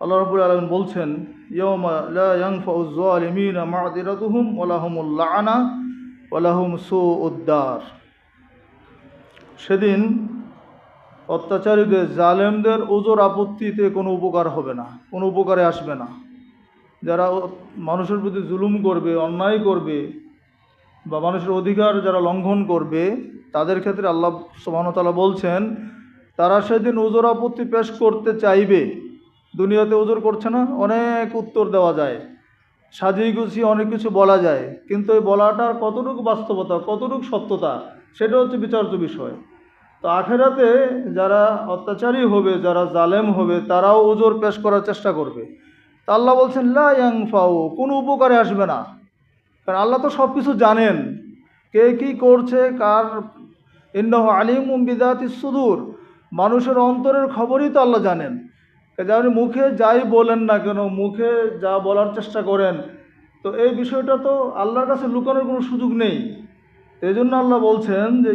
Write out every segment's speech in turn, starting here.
আল্লাহ রবুল আলম বলছেন সুউদ্দার সেদিন অত্যাচারীদের, জালেমদের ওজোর আপত্তিতে কোনো উপকার হবে না, কোনো উপকারে আসবে না। যারা মানুষের প্রতি জুলুম করবে, অন্যায় করবে বা মানুষের অধিকার যারা লঙ্ঘন করবে, তাদের ক্ষেত্রে আল্লাহ সুবাহতালা বলছেন, তারা সেদিন ওজোর আপত্তি পেশ করতে চাইবে। দুনিয়াতে ওজোর করছে না, অনেক উত্তর দেওয়া যায়। সাজিয়ে গুছিয়ে অনেক কিছু বলা যায়, কিন্তু এই বলাটার কতটুকু বাস্তবতা, কতটুকু সত্যতা, সেটা হচ্ছে বিচার্য বিষয়। তো আখেরাতে যারা অত্যাচারী হবে, যারা জালেম হবে, তারাও ওজোর পেশ করার চেষ্টা করবে। তা আল্লাহ বলছেন, লা ইয়াংফাউ কোনো উপকারে আসবে না। কারণ আল্লাহ তো সব কিছু জানেন। কে কী করছে, কার ইন্নাহ আলিম বিদাতি সুদূর। মানুষের অন্তরের খবরই তো আল্লাহ জানেন। কাজে আপনি মুখে যাই বলেন না কেন, মুখে যা বলার চেষ্টা করেন। তো এই বিষয়টা তো আল্লাহর কাছে লুকানোর কোনো সুযোগ নেই। এই জন্য আল্লাহ বলছেন যে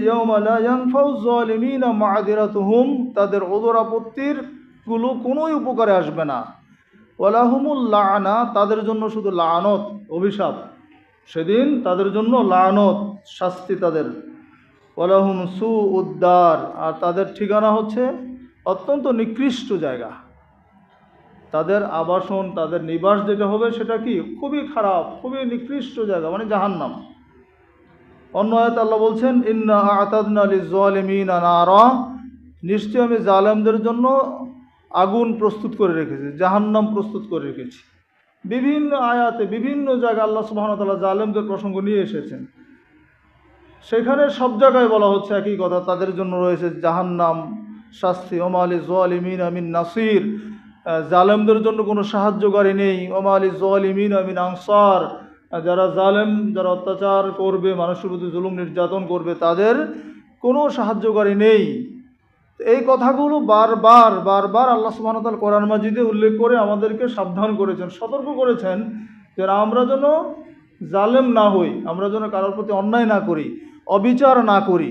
মাদিরাতুহুম তাদের ওদর আপত্তিরগুলো কোনোই উপকারে আসবে না। ওয়ালাহুমুল লানা তাদের জন্য শুধু লানত, অভিশাপ। সেদিন তাদের জন্য লানত, শাস্তি তাদের। ওয়ালাহুম সু উদ্দার আর তাদের ঠিকানা হচ্ছে অত্যন্ত নিকৃষ্ট জায়গা। তাদের আবাসন, তাদের নিবাস যেটা হবে সেটা কি? খুবই খারাপ, খুবই নিকৃষ্ট জায়গা মানে জাহান্নাম। অন্য আয়াত আল্লাহ বলছেন, ইন্না আতাদনা লিজালিমিন নারা। নিশ্চয় আমি জালেমদের জন্য আগুন প্রস্তুত করে রেখেছি, জাহান্নাম প্রস্তুত করে রেখেছি। বিভিন্ন আয়াতে, বিভিন্ন জায়গায় আল্লাহ সুবাহতাল্লাহ জালেমদের প্রসঙ্গ নিয়ে এসেছেন। সেখানে সব জায়গায় বলা হচ্ছে একই কথা, তাদের জন্য রয়েছে জাহান্নাম শাস্তি। ওমা আলী জোয়ালিমিন আমিন নাসির। জালেমদের জন্য কোনো সাহায্যকারী নেই। ওমা আলী জোয়ালিমিন আমিন আনসার। যারা জালেম, যারা অত্যাচার করবে, মানুষের প্রতি জুলুম নির্যাতন করবে, তাদের কোনো সাহায্যকারী নেই। এই কথাগুলো বারবার বারবার আল্লাহ সুবাহতাল কোরআন মাজিদে উল্লেখ করে আমাদেরকে সাবধান করেছেন, সতর্ক করেছেন যে আমরা যেন জালেম না হই, আমরা যেন কারোর প্রতি অন্যায় না করি, অবিচার না করি।